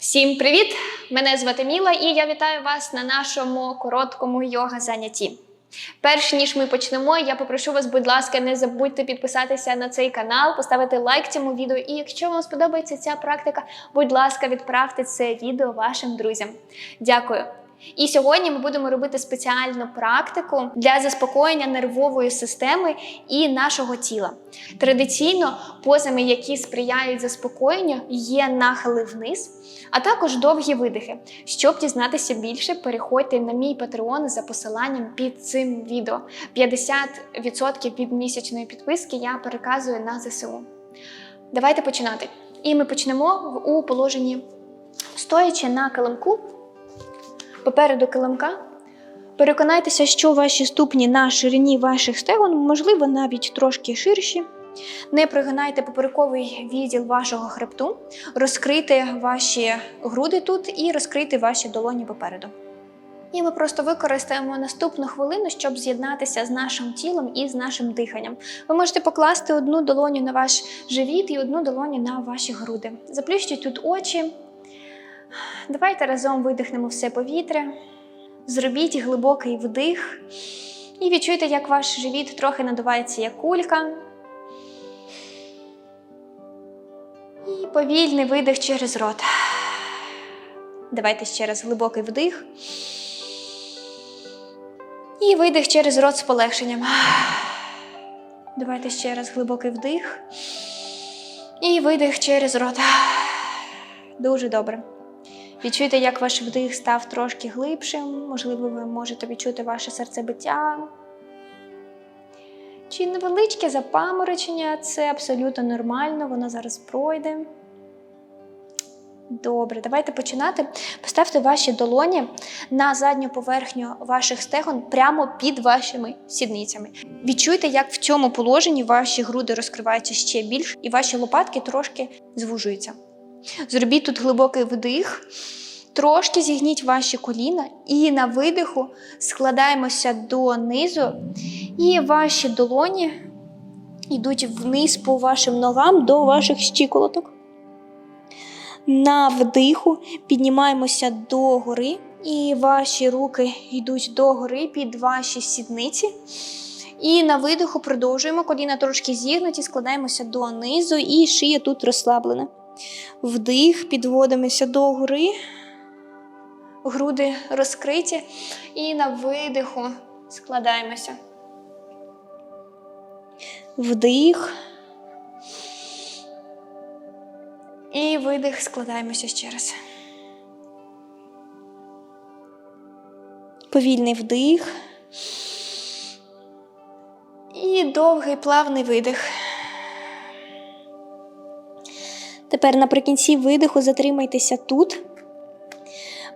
Всім привіт! Мене звати Міла, і я вітаю вас на нашому короткому йога занятті. Перш ніж ми почнемо, я попрошу вас, будь ласка, не забудьте підписатися на цей канал, поставити лайк цьому відео. І якщо вам сподобається ця практика, будь ласка, відправте це відео вашим друзям. Дякую. І сьогодні ми будемо робити спеціальну практику для заспокоєння нервової системи і нашого тіла. Традиційно позами, які сприяють заспокоєнню, є нахили вниз, а також довгі видихи. Щоб дізнатися більше, переходьте на мій патреон за посиланням під цим відео. 50% від місячної підписки я переказую на ЗСУ. Давайте починати. І ми почнемо у положенні стоячи на килимку, попереду килимка. Переконайтеся, що ваші ступні на ширині ваших стегон, можливо, навіть трошки ширші. Не пригинайте поперековий відділ вашого хребту, розкрийте ваші груди тут і розкрийте ваші долоні попереду. І ми просто використаємо наступну хвилину, щоб з'єднатися з нашим тілом і з нашим диханням. Ви можете покласти одну долоню на ваш живіт і одну долоню на ваші груди. Заплющіть тут очі. Давайте разом видихнемо все повітря. Зробіть глибокий вдих і відчуйте, як ваш живіт трохи надувається як кулька. І повільний видих через рот. Давайте ще раз глибокий вдих. І видих через рот з полегшенням. Давайте ще раз глибокий вдих. І видих через рот. Дуже добре. Відчуйте, як ваш вдих став трошки глибшим. Можливо, ви можете відчути ваше серцебиття. Чи невеличке запаморочення це абсолютно нормально, воно зараз пройде. Добре, давайте починати. Поставте ваші долоні на задню поверхню ваших стегон прямо під вашими сідницями. Відчуйте, як в цьому положенні ваші груди розкриваються ще більше, і ваші лопатки трошки звужуються. Зробіть тут глибокий вдих, трошки зігніть ваші коліна, і на видиху складаємося донизу, і ваші долоні йдуть вниз по вашим ногам до ваших щиколоток. На вдиху піднімаємося до гори, і ваші руки йдуть до гори під ваші сідниці. І на видиху продовжуємо коліна трошки зігнуті, складаємося донизу, і шия тут розслаблена. Вдих, підводимося до гори, груди розкриті, і на видиху складаємося. Вдих. І видих, складаємося ще раз. Повільний вдих. І довгий плавний видих. Тепер наприкінці видиху затримайтеся тут.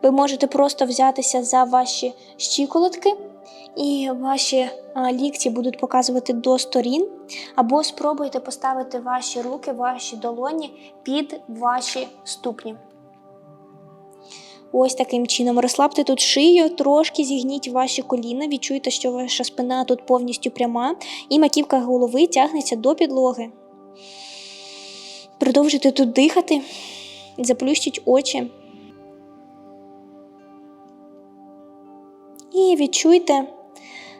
Ви можете просто взятися за ваші щиколотки, і ваші лікті будуть показувати до сторін, або спробуйте поставити ваші руки, ваші долоні під ваші ступні. Ось таким чином розслабте тут шию, трошки зігніть ваші коліна, відчуйте, що ваша спина тут повністю пряма, і маківка голови тягнеться до підлоги. Продовжуйте тут дихати, заплющіть очі. І відчуйте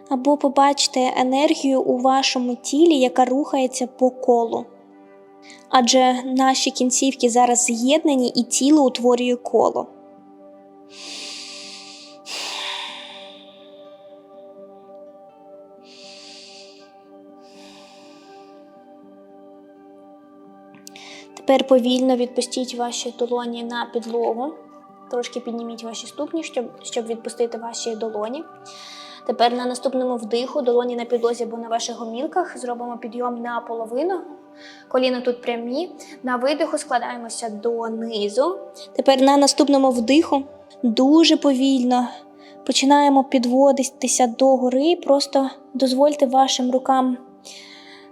або побачте енергію у вашому тілі, яка рухається по колу. Адже наші кінцівки зараз з'єднані і тіло утворює коло. Тепер повільно відпустіть ваші долоні на підлогу. Трошки підніміть ваші ступні, щоб, щоб відпустити ваші долоні. Тепер на наступному вдиху долоні на підлозі або на ваших гомілках зробимо підйом на половину. Коліна тут прямі. На видиху складаємося донизу. Тепер на наступному вдиху дуже повільно починаємо підводитися до гори. Просто дозвольте вашим рукам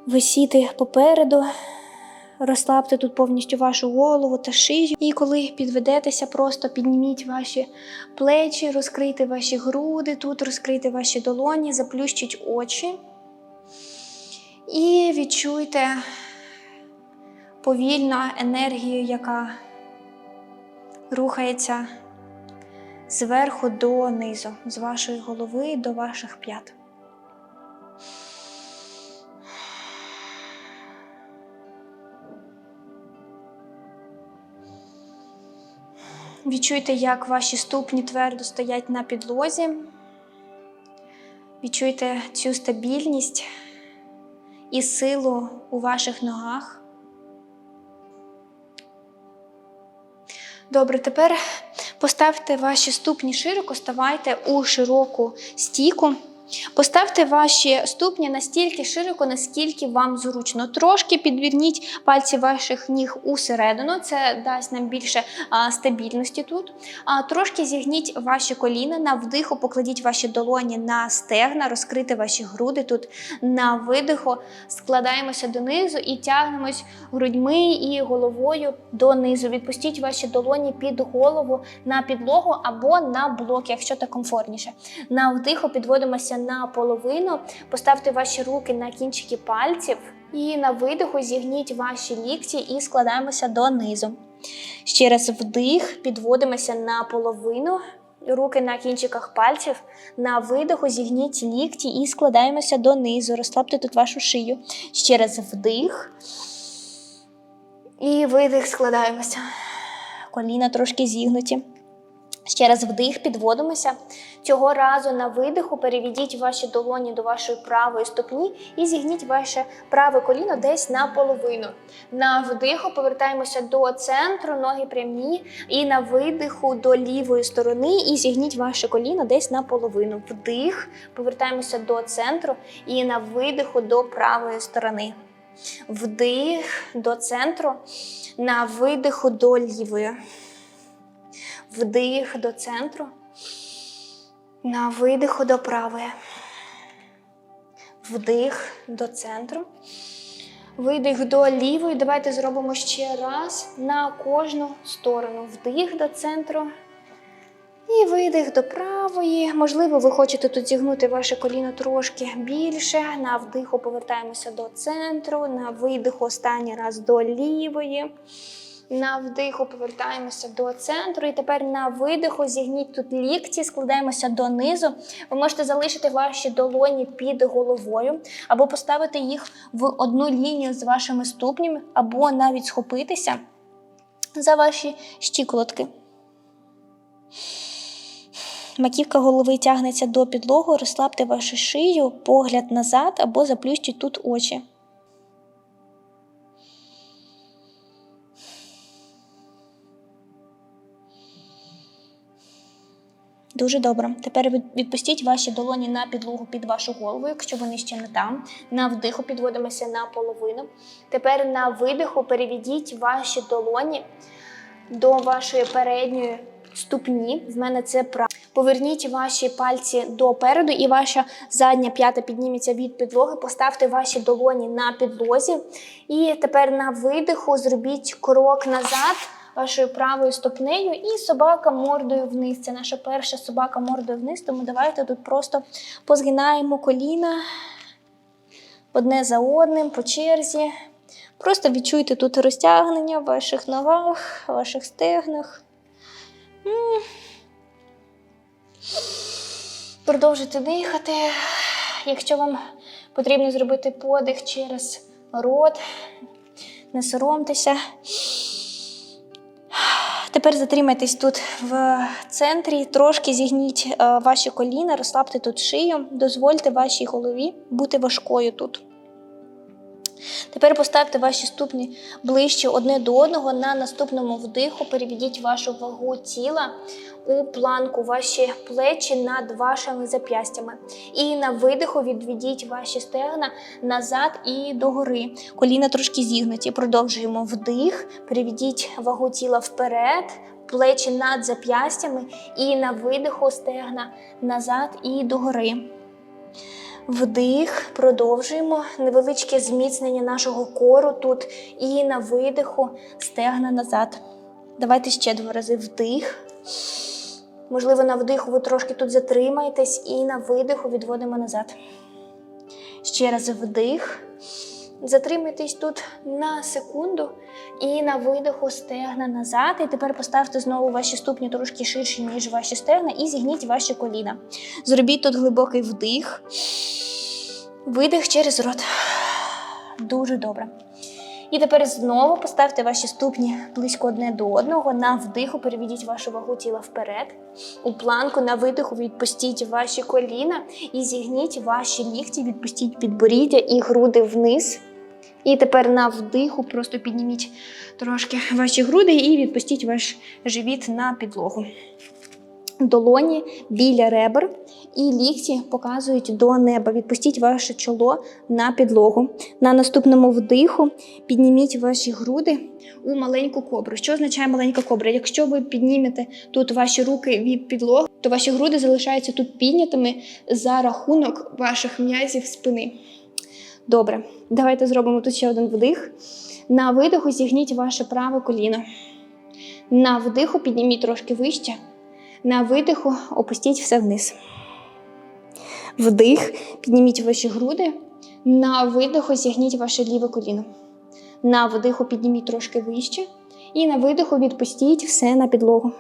висіти попереду. Розслабте тут повністю вашу голову та шию. І коли підведетеся, просто підніміть ваші плечі, розкрийте ваші груди, тут розкрийте ваші долоні, заплющіть очі. І відчуйте повільно енергію, яка рухається зверху до низу, з вашої голови до ваших п'ят. Відчуйте, як ваші ступні твердо стоять на підлозі. Відчуйте цю стабільність і силу у ваших ногах. Добре, тепер поставте ваші ступні широко, ставайте у широку стійку. Поставте ваші ступні настільки широко, наскільки вам зручно. Трошки підвірніть пальці ваших ніг усередину, це дасть нам більше а, стабільності тут. А, трошки зігніть ваші коліна, на вдиху покладіть ваші долоні на стегна, розкрити ваші груди тут на видиху, складаємося донизу і тягнемось грудьми і головою донизу. Відпустіть ваші долоні під голову на підлогу або на блок, якщо так комфортніше. На вдиху підводимося на половину, поставте ваші руки на кінчики пальців і на видиху зігніть ваші лікті і складаємося донизу. Ще раз вдих, підводимося на половину, руки на кінчиках пальців. На видиху зігніть лікті і складаємося донизу. Розслабте тут вашу шию. Ще раз вдих. І видих, складаємося. Коліна трошки зігнуті. Ще раз вдих, підводимося. Цього разу на видиху переведіть ваші долоні до вашої правої ступні і зігніть ваше праве коліно десь наполовину. На вдиху повертаємося до центру, ноги прямі, і на видиху до лівої сторони і зігніть ваше коліно десь наполовину. Вдих, повертаємося до центру і на видиху до правої сторони. Вдих до центру, на видиху до лівої. Вдих до центру. На видиху до правої. Вдих до центру. Видих до лівої. Давайте зробимо ще раз на кожну сторону. Вдих до центру. І видих до правої. Можливо, ви хочете тут зігнути ваше коліно трошки більше. На вдиху повертаємося до центру. На видиху останній раз до лівої. На вдиху повертаємося до центру. І тепер на видиху зігніть тут лікті, складаємося донизу. Ви можете залишити ваші долоні під головою, або поставити їх в одну лінію з вашими ступнями, або навіть схопитися за ваші щиколотки. Маківка голови тягнеться до підлоги, розслабте вашу шию, погляд назад або заплющіть тут очі. Дуже добре. Тепер відпустіть ваші долоні на підлогу під вашу голову, якщо вони ще не там. На вдиху підводимося на половину. Тепер на видиху переведіть ваші долоні до вашої передньої ступні. В мене це права. Поверніть ваші пальці допереду, і ваша задня п'ята підніметься від підлоги. Поставте ваші долоні на підлозі. І тепер на видиху зробіть крок назад вашою правою ступнею і собака мордою вниз. Це наша перша собака мордою вниз. Тому давайте тут просто позгинаємо коліна одне за одним по черзі. Просто відчуйте тут розтягнення в ваших ногах, ваших стегнах. Продовжуйте дихати. Якщо вам потрібно зробити подих через рот, не соромтеся. Тепер затримайтесь тут в центрі, трошки зігніть е, ваші коліна, розслабте тут шию, дозвольте вашій голові бути важкою тут. Тепер поставте ваші ступні ближче одне до одного. На наступному вдиху переведіть вашу вагу тіла у планку, ваші плечі над вашими зап'ястями. І на видиху відведіть ваші стегна назад і догори. Коліна трошки зігнуті. Продовжуємо вдих, переведіть вагу тіла вперед. Плечі над зап'ястями і на видиху стегна назад і догори. Вдих, продовжуємо невеличке зміцнення нашого кору тут і на видиху стегна назад. Давайте ще два рази вдих. Можливо, на вдиху ви трошки тут затримаєтесь, і на видиху відводимо назад. Ще раз вдих. Затримайтесь тут на секунду і на видиху стегна назад. І тепер поставте знову ваші ступні трошки ширші, ніж ваші стегна, і зігніть ваші коліна. Зробіть тут глибокий вдих, видих через рот. Дуже добре. І тепер знову поставте ваші ступні близько одне до одного. На вдиху переведіть вашу вагу тіла вперед. У планку на видиху відпустіть ваші коліна і зігніть ваші лікті, відпустіть підборіддя і груди вниз. І тепер на вдиху просто підніміть трошки ваші груди і відпустіть ваш живіт на підлогу. Долоні біля ребер і лікті показують до неба. Відпустіть ваше чоло на підлогу. На наступному вдиху підніміть ваші груди у маленьку кобру. Що означає маленька кобра? Якщо ви піднімете тут ваші руки від підлоги, то ваші груди залишаються тут піднятими за рахунок ваших м'язів спини. Добре, давайте зробимо тут ще один вдих. На видиху зігніть ваше праве коліно. На вдиху підніміть трошки вище. На видиху опустіть все вниз. Вдих, підніміть ваші груди. На видиху зігніть ваше ліве коліно. На вдиху підніміть трошки вище. І на видиху відпустіть все на підлогу.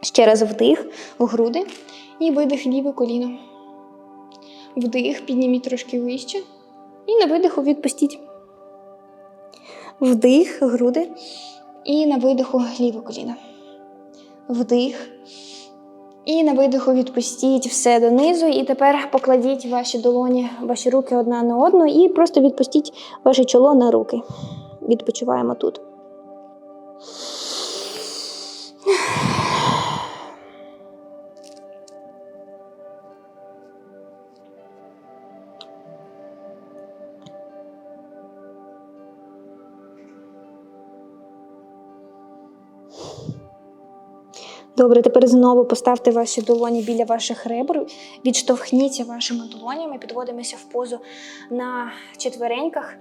Ще раз вдих, груди і видих ліве коліно. Вдих, підніміть трошки вище. І на видиху відпустіть. Вдих, груди. І на видиху ліве коліно. Вдих. І на видиху відпустіть все донизу. І тепер покладіть ваші долоні, ваші руки одна на одну і просто відпустіть ваше чоло на руки. Відпочиваємо тут. Добре, тепер знову поставте ваші долоні біля ваших ребер, відштовхніться вашими долонями, підводимося в позу на четвереньках.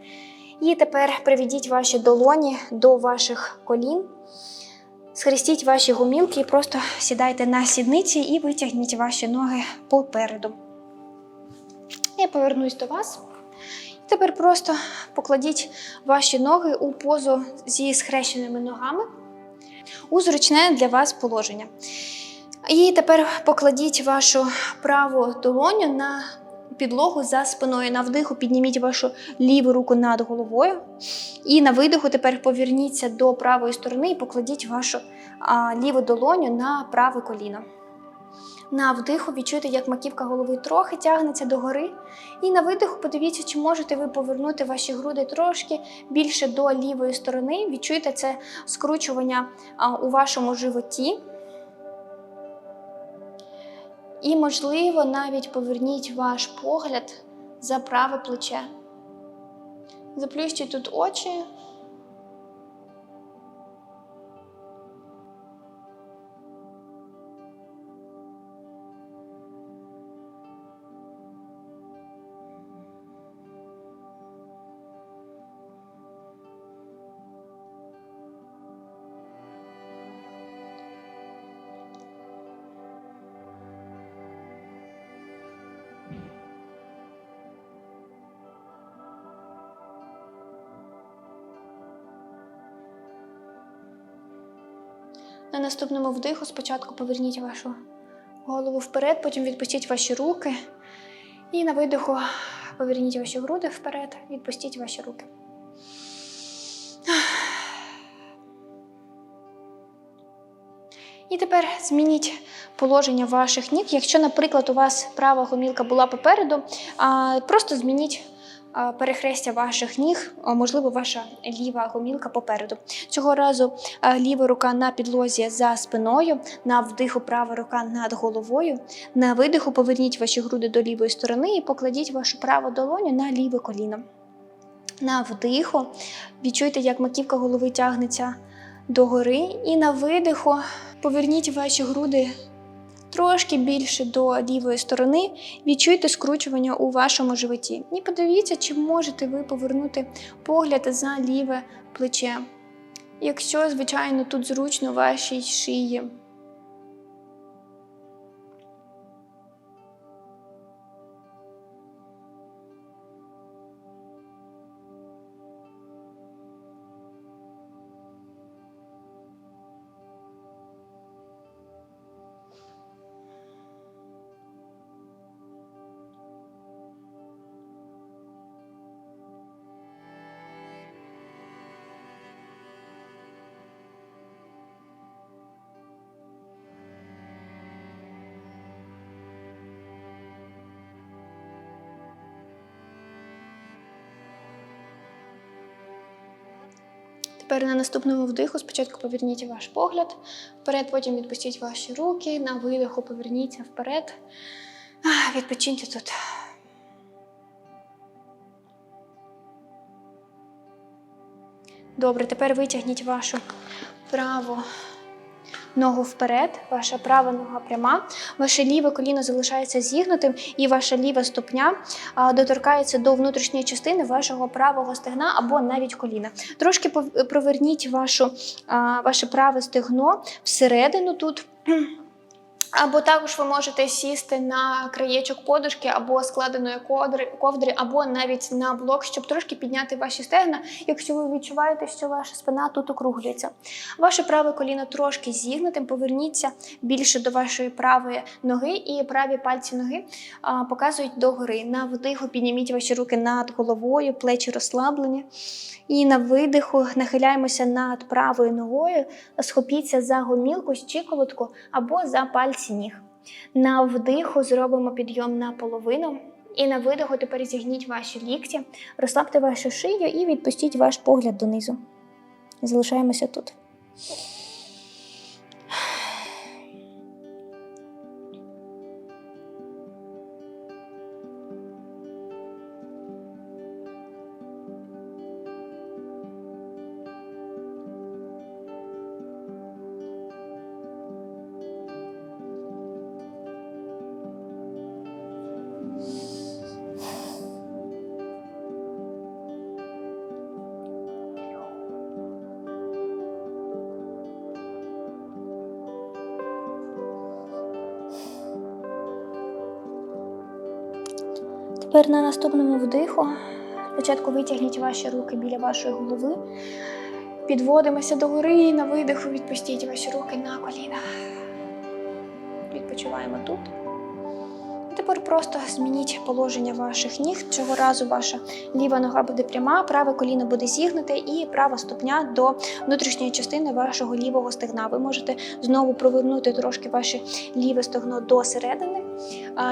І тепер приведіть ваші долоні до ваших колін. Схрестіть ваші гумілки і просто сідайте на сідниці і витягніть ваші ноги попереду. Я повернусь до вас. Тепер просто покладіть ваші ноги у позу зі схрещеними ногами у зручне для вас положення. І тепер покладіть вашу праву долоню на підлогу за спиною. На вдиху підніміть вашу ліву руку над головою. І на видиху тепер поверніться до правої сторони і покладіть вашу а, ліву долоню на праве коліно. На вдиху відчуйте, як маківка голови трохи тягнеться догори. І на видиху подивіться, чи можете ви повернути ваші груди трошки більше до лівої сторони. Відчуйте це скручування у вашому животі. І, можливо, навіть поверніть ваш погляд за праве плече. Заплющіть тут очі. На наступному вдиху спочатку поверніть вашу голову вперед, потім відпустіть ваші руки. І на видиху поверніть ваші груди вперед, відпустіть ваші руки. І тепер змініть положення ваших ніг. Якщо, наприклад, у вас права гомілка була попереду, просто змініть перехрестя ваших ніг, можливо, ваша ліва гомілка попереду. Цього разу ліва рука на підлозі за спиною, на вдиху права рука над головою. На видиху поверніть ваші груди до лівої сторони і покладіть вашу праву долоню на ліве коліно. На вдиху відчуйте, як маківка голови тягнеться догори. І на видиху поверніть ваші груди трошки більше до лівої сторони. Відчуйте скручування у вашому животі. І подивіться, чи можете ви повернути погляд за ліве плече. Якщо, звичайно, тут зручно вашій шиї. Тепер на наступному вдиху спочатку поверніть ваш погляд вперед, потім відпустіть ваші руки. На видиху поверніться вперед. Відпочиньте тут. Добре, тепер витягніть вашу праву ногу вперед, ваша права нога пряма, ваше ліве коліно залишається зігнутим, і ваша ліва ступня доторкається до внутрішньої частини вашого правого стегна або навіть коліна. Трошки проверніть вашу, ваше праве стегно всередину тут. Або також ви можете сісти на краєчок подушки або складеної ковдри, або навіть на блок, щоб трошки підняти ваші стегна, якщо ви відчуваєте, що ваша спина тут округлюється. Ваше праве коліно трошки зігнутим, поверніться більше до вашої правої ноги, і праві пальці ноги показують догори. На вдиху підніміть ваші руки над головою, плечі розслаблені. І на видиху нахиляємося над правою ногою, схопіться за гомілку, щиколотку або за пальці ніг. На вдиху зробимо підйом на половину. І на видиху тепер зігніть ваші лікті, розслабте вашу шию і відпустіть ваш погляд донизу. Залишаємося тут. Тепер на наступному вдиху спочатку витягніть ваші руки біля вашої голови. Підводимося до гори на видиху відпустіть ваші руки на коліна. Відпочиваємо тут. Просто змініть положення ваших ніг. Цього разу ваша ліва нога буде пряма, праве коліно буде зігнуте, і права ступня до внутрішньої частини вашого лівого стегна. Ви можете знову провернути трошки ваше ліве стегно до середини.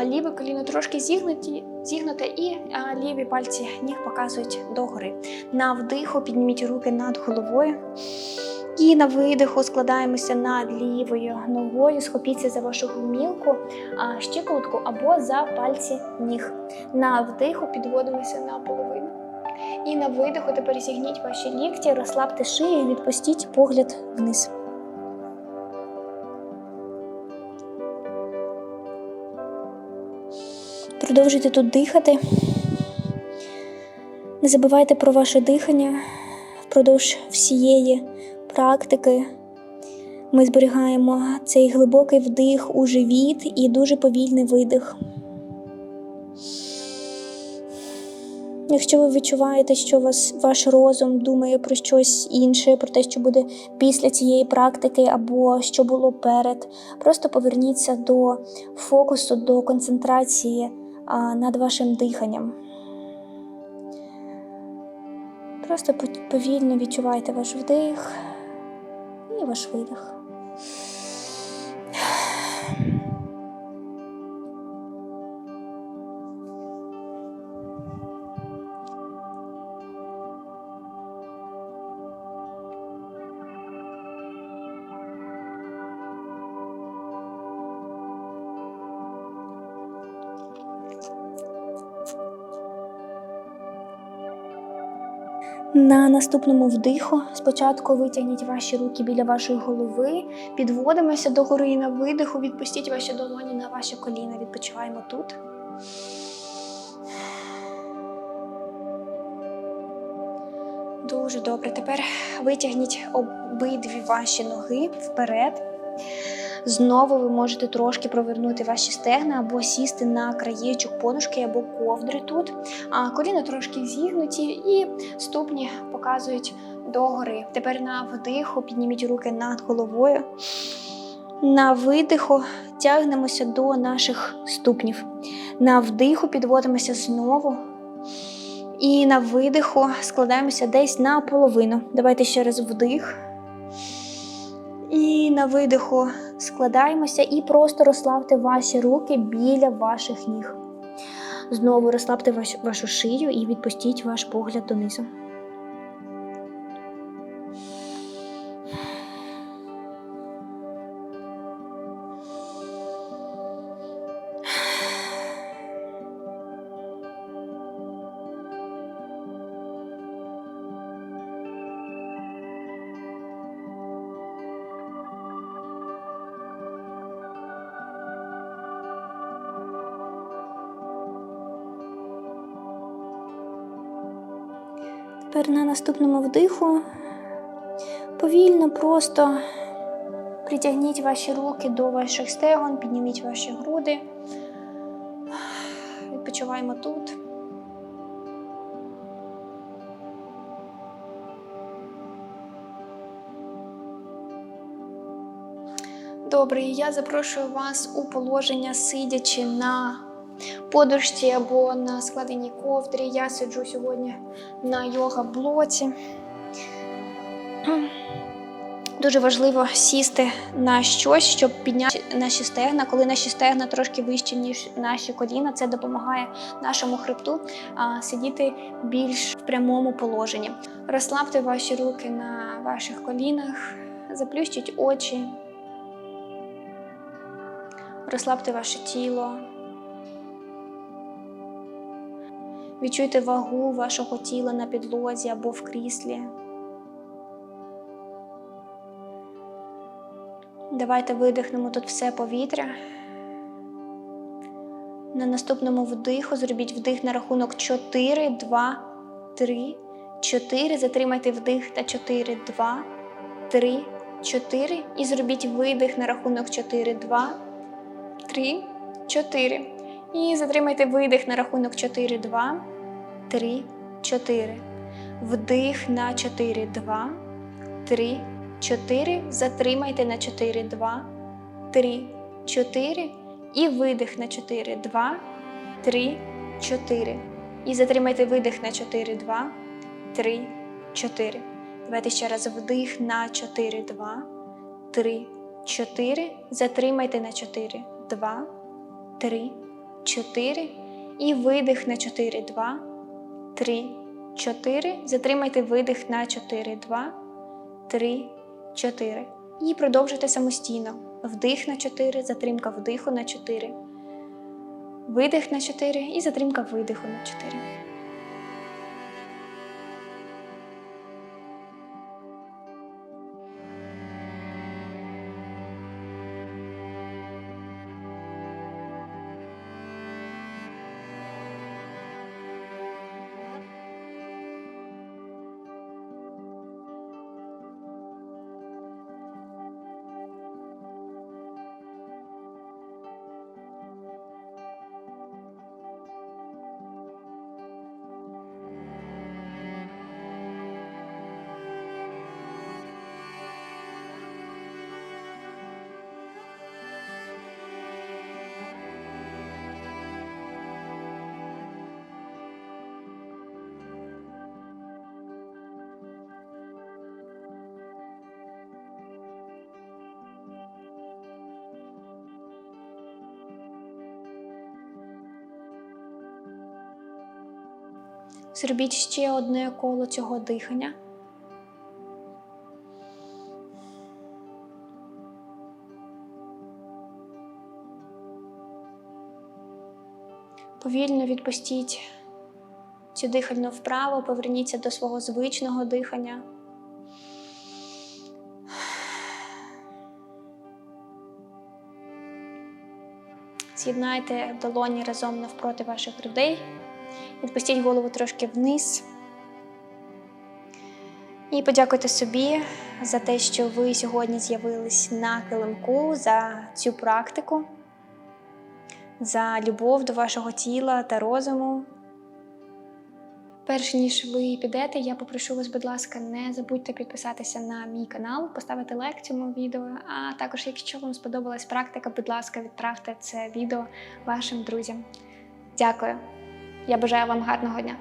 Ліве коліно трошки зігнуті, зігнуте, і ліві пальці ніг показують догори. На вдиху підніміть руки над головою. І на видиху складаємося над лівою ногою, схопіться за вашу гумілку, щиколотку або за пальці ніг. На вдиху підводимося на половину. І на видиху тепер зігніть ваші лікті, розслабте шию і відпустіть погляд вниз. Продовжуйте тут дихати. Не забувайте про ваше дихання впродовж всієї практики. Ми зберігаємо цей глибокий вдих у живіт і дуже повільний видих. Якщо ви відчуваєте, що вас, ваш розум думає про щось інше, про те, що буде після цієї практики, або що було перед, просто поверніться до фокусу, до концентрації а, над вашим диханням. Просто повільно відчувайте ваш вдих ваш видих. Наступному вдиху спочатку витягніть ваші руки біля вашої голови, підводимося до гори і на видиху, відпустіть ваші долоні на ваші коліна. Відпочиваємо тут. Дуже добре. Тепер витягніть обидві ваші ноги вперед. Знову ви можете трошки провернути ваші стегна або сісти на краєчок подушки або ковдри тут. А коліна трошки зігнуті і ступні показують догори. Тепер на вдиху підніміть руки над головою. На видиху тягнемося до наших ступнів. На вдиху підводимося знову. І на видиху складаємося десь на половину. Давайте ще раз вдих. І на видиху складаємося і просто розслабте ваші руки біля ваших ніг. Знову розслабте вашу шию і відпустіть ваш погляд донизу. Тепер на наступному вдиху повільно просто притягніть ваші руки до ваших стегон, підніміть ваші груди. Відпочиваємо тут. Добре, я запрошую вас у положення, сидячи на подушці або на складеній ковдрі. Я сиджу сьогодні на йога-блоці. Дуже важливо сісти на щось, щоб підняти наші стегна. Коли наші стегна трошки вищі, ніж наші коліна, це допомагає нашому хребту сидіти більш в прямому положенні. Розслабте ваші руки на ваших колінах, заплющіть очі, розслабте ваше тіло. Відчуйте вагу вашого тіла на підлозі або в кріслі. Давайте видихнемо тут все повітря. На наступному вдиху зробіть вдих на рахунок 4, 2, 3, 4. Затримайте вдих та 4, 2, 3, 4. І зробіть видих на рахунок 4, 2, 3, 4. І затримайте видих на рахунок 4, 2, 3, 4. Вдих на 4, 2, 3, 4. Затримайте на 4, 2, 3, 4. І видих на 4, 2, 3, 4. І затримайте видих на 4, 2, 3, 4. Давайте ще раз вдих на 4, 2, 3, 4. Затримайте на 4, 2, 3, 4. І видих на 4, 2, 3, 4. Затримайте видих на 4, 2, 3, 4. І продовжуйте самостійно. Вдих на 4, затримка вдиху на 4. Видих на 4 і затримка видиху на 4. Зробіть ще одне коло цього дихання. Повільно відпустіть цю дихальну вправо, поверніться до свого звичного дихання. З'єднайте долоні разом навпроти ваших грудей. Відпустіть голову трошки вниз. І подякуйте собі за те, що ви сьогодні з'явились на килимку за цю практику, за любов до вашого тіла та розуму. Перш ніж ви підете, я попрошу вас, будь ласка, не забудьте підписатися на мій канал, поставити лайк цьому відео. А також, якщо вам сподобалась практика, будь ласка, відправте це відео вашим друзям. Дякую. Я бажаю вам гарного дня.